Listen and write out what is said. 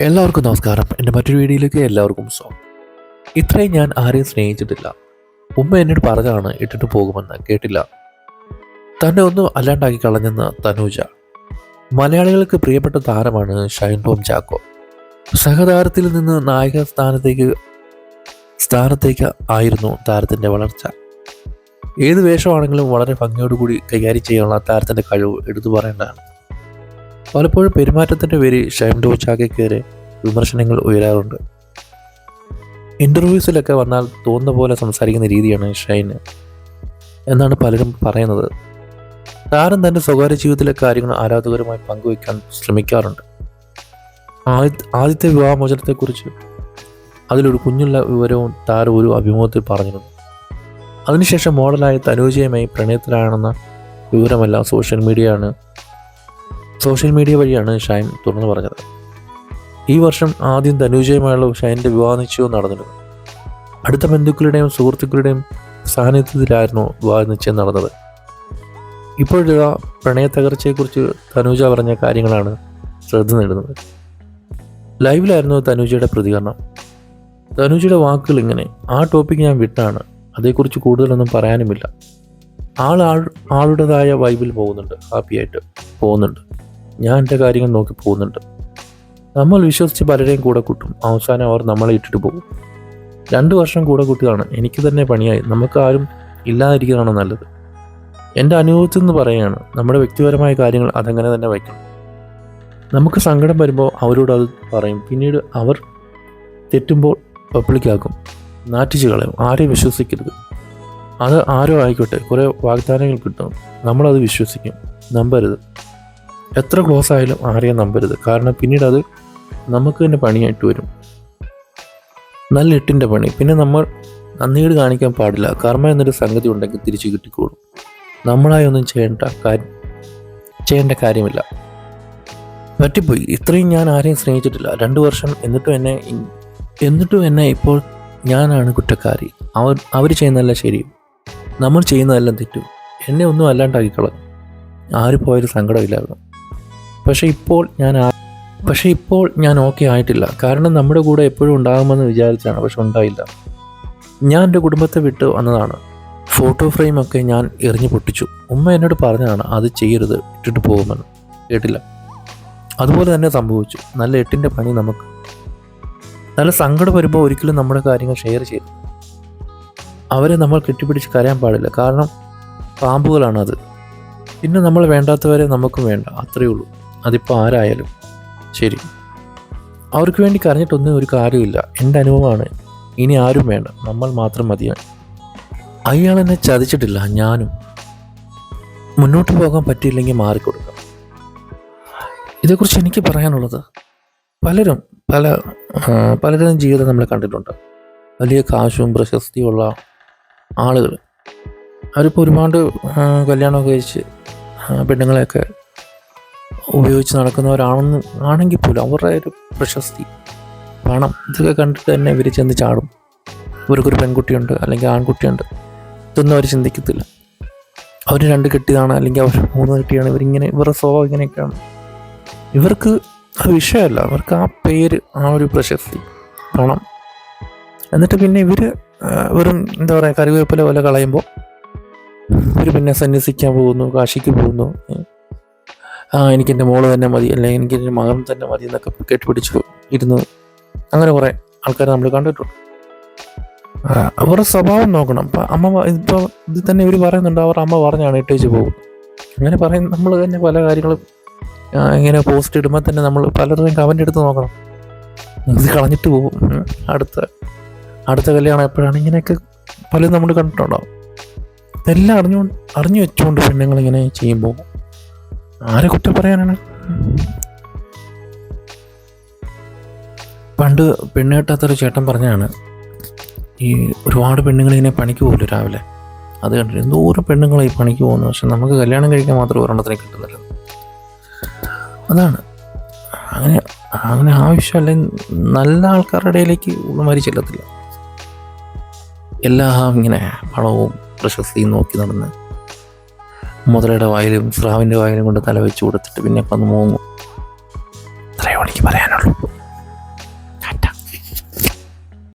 എല്ലാവർക്കും നമസ്കാരം. എന്റെ മറ്റൊരു വീഡിയോയിലേക്ക് എല്ലാവർക്കും സ്വാഗതം. ഇത്രയും ഞാൻ ആരെയും സ്നേഹിച്ചിട്ടില്ല. ഉമ്മ എന്നോട് പറഞ്ഞാണ് ഇട്ടിട്ട് പോകുമെന്ന്. കേട്ടില്ല. തന്നെ ഒന്നും അല്ലാണ്ടാക്കി കളഞ്ഞെന്ന് തനൂജ. മലയാളികൾക്ക് പ്രിയപ്പെട്ട താരമാണ് ഷൈൻ ടോം ചാക്കോ. സഹതാരത്തിൽ നിന്ന് നായിക സ്ഥാനത്തേക്ക് സ്ഥാനത്തേക്ക് ആയിരുന്നു താരത്തിന്റെ വളർച്ച. ഏത് വേഷമാണെങ്കിലും വളരെ ഭംഗിയോടുകൂടി കൈകാര്യം ചെയ്യാനുള്ള താരത്തിന്റെ കഴിവ് എടുത്തു പറയേണ്ടതാണ്. പലപ്പോഴും പെരുമാറ്റത്തിന്റെ പേരിൽ ഷൈം ടോം ചാക്കയ്ക്കെതിരെ വിമർശനങ്ങൾ ഉയരാറുണ്ട്. ഇന്റർവ്യൂസിലൊക്കെ വന്നാൽ തോന്നുന്ന പോലെ സംസാരിക്കുന്ന രീതിയാണ് ഷൈന്. എന്നാണ് പലരും പറയുന്നത്. താരം തന്റെ സ്വകാര്യ ജീവിതത്തിലെ കാര്യങ്ങൾ ആരാധകരുമായി പങ്കുവയ്ക്കാൻ ശ്രമിക്കാറുണ്ട്. ആദ്യ ആദ്യത്തെ വിവാഹമോചനത്തെക്കുറിച്ച് അതിലൊരു കുഞ്ഞുള്ള വിവരവും താരം ഒരു അഭിമുഖത്തിൽ പറഞ്ഞിരുന്നു. അതിനുശേഷം മോഡലായ തനൂജയുമായി പ്രണയത്തിലാണെന്ന വിവരമെല്ലാം സോഷ്യൽ മീഡിയയാണ് സോഷ്യൽ മീഡിയ വഴിയാണ് ഷൈൻ തുറന്നു പറഞ്ഞത്. ഈ വർഷം ആദ്യം തനൂജയുമായുള്ള ഷൈന്റെ വിവാഹ നിശ്ചയവും നടന്നിരുന്നു. അടുത്ത ബന്ധുക്കളുടെയും സുഹൃത്തുക്കളുടെയും സാന്നിധ്യത്തിലായിരുന്നു വിവാഹ നിശ്ചയം നടന്നത്. ഇപ്പോഴുള്ള പ്രണയ തകർച്ചയെക്കുറിച്ച് തനൂജ പറഞ്ഞ കാര്യങ്ങളാണ് ശ്രദ്ധ നേടുന്നത്. ലൈവിലായിരുന്നു തനൂജയുടെ പ്രതികരണം. തനുജയുടെ വാക്കുകൾ ഇങ്ങനെ ആ ടോപ്പിക് ഞാൻ വിട്ടാണ് അതേക്കുറിച്ച് കൂടുതലൊന്നും പറയാനുമില്ല. ആൾ ആൾ ആളുടേതായ വൈബിൽ പോകുന്നുണ്ട് ഹാപ്പിയായിട്ട് പോകുന്നുണ്ട്. ഞാൻ എന്റെ കാര്യങ്ങൾ നോക്കി പോകുന്നുണ്ട്. നമ്മൾ വിശ്വസിച്ച് പലരെയും കൂടെ കൂട്ടും. അവസാനം അവർ നമ്മളെ ഇട്ടിട്ട് പോകും. രണ്ട് വർഷം കൂടെ കൂട്ടിയതാണ്. എനിക്ക് തന്നെ പണിയായി. നമുക്ക് ആരും ഇല്ലാതിരിക്കുന്നതാണ് നല്ലത്. എന്റെ അനുഭവത്തിൽ നിന്ന് പറയുകയാണ് നമ്മുടെ വ്യക്തിപരമായ കാര്യങ്ങൾ അതങ്ങനെ തന്നെ വയ്ക്കണം. നമുക്ക് സങ്കടം വരുമ്പോൾ അവരോട് അത് പറയും. പിന്നീട് അവർ തെറ്റുമ്പോൾ പബ്ലിക്കാക്കും നാറ്റിച്ച് കളയും. ആരെയും വിശ്വസിക്കരുത്. അത് ആരോ ആയിക്കോട്ടെ. കുറേ വാഗ്ദാനങ്ങൾ കിട്ടും. നമ്മളത് വിശ്വസിക്കും. നമ്പരുത്. എത്ര ക്ലോസ് ആയാലും ആരെയും നമ്പരുത്. കാരണം പിന്നീട് അത് നമുക്ക് തന്നെ പണിയായിട്ട് വരും. നല്ല എട്ടിന്റെ പണി. പിന്നെ നമ്മൾ നന്ദിയോട് കാണിക്കാൻ പാടില്ല. കർമ്മ എന്നൊരു സംഗതി ഉണ്ടെങ്കിൽ തിരിച്ചു കിട്ടിക്കോളും. നമ്മളായി ഒന്നും ചെയ്യേണ്ട കാര്യം ചെയ്യേണ്ട കാര്യമില്ല. പറ്റിപ്പോയി. ഇത്രയും ഞാൻ ആരെയും സ്നേഹിച്ചിട്ടില്ല. രണ്ട് വർഷം എന്നിട്ടും എന്നെ എന്നിട്ടും എന്നെ ഇപ്പോൾ ഞാനാണ് കുറ്റക്കാരി. അവർ അവർ ചെയ്യുന്നതല്ല ശരി. നമ്മൾ ചെയ്യുന്നതെല്ലാം തെറ്റും. എന്നെ ഒന്നും അല്ലാണ്ടാക്കിക്കളും. ആര് പോയൊരു സങ്കടമില്ലായിരുന്നു. പക്ഷേ ഇപ്പോൾ ഞാൻ പക്ഷേ ഇപ്പോൾ ഞാൻ ഓക്കെ ആയിട്ടില്ല. കാരണം നമ്മുടെ കൂടെ എപ്പോഴും ഉണ്ടാകുമെന്ന് വിചാരിച്ചാണ്. പക്ഷെ ഉണ്ടായില്ല. ഞാൻ എന്റെ കുടുംബത്തെ വിട്ട് വന്നതാണ്. ഫോട്ടോ ഫ്രെയിമൊക്കെ ഞാൻ എറിഞ്ഞു പൊട്ടിച്ചു. ഉമ്മ എന്നോട് പറഞ്ഞതാണ് അത് ചെയ്യരുത് ഇട്ടിട്ട് പോകുമെന്ന്. കേട്ടില്ല. അതുപോലെ തന്നെ സംഭവിച്ചു. നല്ല എട്ടിന്റെ പണി നമുക്ക് നല്ല സങ്കടം വരുമ്പോൾ ഒരിക്കലും നമ്മുടെ കാര്യങ്ങൾ ഷെയർ ചെയ്യും അവരെ നമ്മൾ കെട്ടിപ്പിടിച്ച് കരയാൻ പാടില്ല. കാരണം പാമ്പുകളാണത്. പിന്നെ നമ്മൾ വേണ്ടാത്തവരെ നമുക്കും വേണ്ട. അത്രയേ ഉള്ളൂ. അതിപ്പോൾ ആരായാലും? ശരി. അവർക്ക് വേണ്ടി കരഞ്ഞിട്ടൊന്നും ഒരു കാര്യമില്ല എന്റെ അനുഭവമാണ് ഇനി ആരും വേണ്ട. നമ്മൾ മാത്രം മതിയാണ് അയാൾ എന്നെ ചതിച്ചിട്ടില്ല ഞാനും. മുന്നോട്ട് പോകാൻ പറ്റിയില്ലെങ്കിൽ മാറിക്കൊടുക്കാം. ഇതേക്കുറിച്ച് എനിക്ക് പറയാനുള്ളത് പലരും പല പലരും ജീവിതം നമ്മൾ കണ്ടിട്ടുണ്ട്. വലിയ കാശും പ്രശസ്തിയുള്ള ആളുകൾ. അവരിപ്പോൾ ഒരുപാട് കല്യാണം കല്യാണമൊക്കെ കഴിച്ച് പെണ്ണുങ്ങളെയൊക്കെ ഉപയോഗിച്ച് നടക്കുന്നവരാണെന്ന് ആണെങ്കിൽ പോലും അവരുടെ ഒരു പ്രശസ്തി പണം ഇതൊക്കെ കണ്ടിട്ട് തന്നെ ഇവർ ചെന്ന് ചാടും. ഇവർക്കൊരു പെൺകുട്ടിയുണ്ട് അല്ലെങ്കിൽ ആൺകുട്ടിയുണ്ട്. ഇതൊന്നും അവർ ചിന്തിക്കത്തില്ല. അവർ രണ്ട് കെട്ടിയതാണ് അല്ലെങ്കിൽ അവർ മൂന്ന് കെട്ടിയാണ്. ഇവരിങ്ങനെ ഇവരുടെ സ്വഭാവം ഇങ്ങനെയൊക്കെയാണ്. ഇവർക്ക് ആ വിഷയമല്ല അവർക്ക് ആ പേര് ആ ഒരു പ്രശസ്തി പണം. എന്നിട്ട് പിന്നെ ഇവർ വെറും എന്താ പറയുക കറിവേപ്പില പോലെ കളയുമ്പോൾ ഇവർ പിന്നെ സന്യസിക്കാൻ പോകുന്നു കാശിക്ക് പോകുന്നു എനിക്ക് എന്റെ മോൾ തന്നെ മതി അല്ലെങ്കിൽ എനിക്ക് എന്റെ മകൻ തന്നെ മതി എന്നൊക്കെ കെട്ടിപ്പിടിച്ചു ഇരുന്ന് അങ്ങനെ കുറേ ആൾക്കാരെ നമ്മൾ കണ്ടിട്ടുണ്ട്. അവരുടെ സ്വഭാവം നോക്കണം. ഇപ്പം അമ്മ ഇപ്പോൾ ഇത് തന്നെ ഇവർ പറയുന്നുണ്ട് അവർ അമ്മ പറഞ്ഞാണ് ഇട്ടേച്ച് പോകും. അങ്ങനെ പറയും നമ്മൾ തന്നെ പല കാര്യങ്ങളും ഇങ്ങനെ പോസ്റ്റ് ഇടുമ്പോൾ തന്നെ നമ്മൾ പലരുടെയും കമന്റ് എടുത്ത് നോക്കണം. ഇത് കളഞ്ഞിട്ട് പോകും. അടുത്ത അടുത്ത കല്യാണം എപ്പോഴാണ്? ഇങ്ങനെയൊക്കെ പലരും നമ്മൾ കണ്ടിട്ടുണ്ടാവും. ഇതെല്ലാം അറിഞ്ഞു അറിഞ്ഞു വെച്ചുകൊണ്ട് പെണ്ണുങ്ങളിങ്ങനെ ചെയ്യുമ്പോൾ ആരെ കുറ്റം പറയാനാണ്? പണ്ട് പെണ്ണ് കെട്ടാത്തൊരു ചേട്ടൻ പറഞ്ഞാണ് ഈ ഒരുപാട് പെണ്ണുങ്ങൾ ഇങ്ങനെ പണിക്ക് പോകുമല്ലോ രാവിലെ? അത് കണ്ടിട്ട് എന്തോരം പെണ്ണുങ്ങളെ ഈ പണിക്ക് പോകുന്നു. പക്ഷെ നമുക്ക് കല്യാണം കഴിക്കാൻ മാത്രം ഒരെണ്ണത്തിനെ കിട്ടുന്നില്ല അതാണ്. അങ്ങനെ അങ്ങനെ ആവശ്യമല്ല? നല്ല ആൾക്കാരുടെ ഇടയിലേക്ക് ഉള്ളമാരി ചെല്ലത്തില്ല. എല്ലാം ഇങ്ങനെ പണവും പ്രശസ്തിയും നോക്കി നടന്ന് മുതലയുടെ വായിലും സ്രാവിന്റെ വായിലും കൊണ്ട് തല വെച്ച് കൊടുത്തിട്ട് പിന്നെ അപ്പം മൂങ്ങും. ഇത്രയും എനിക്ക് പറയാനുള്ളൂ.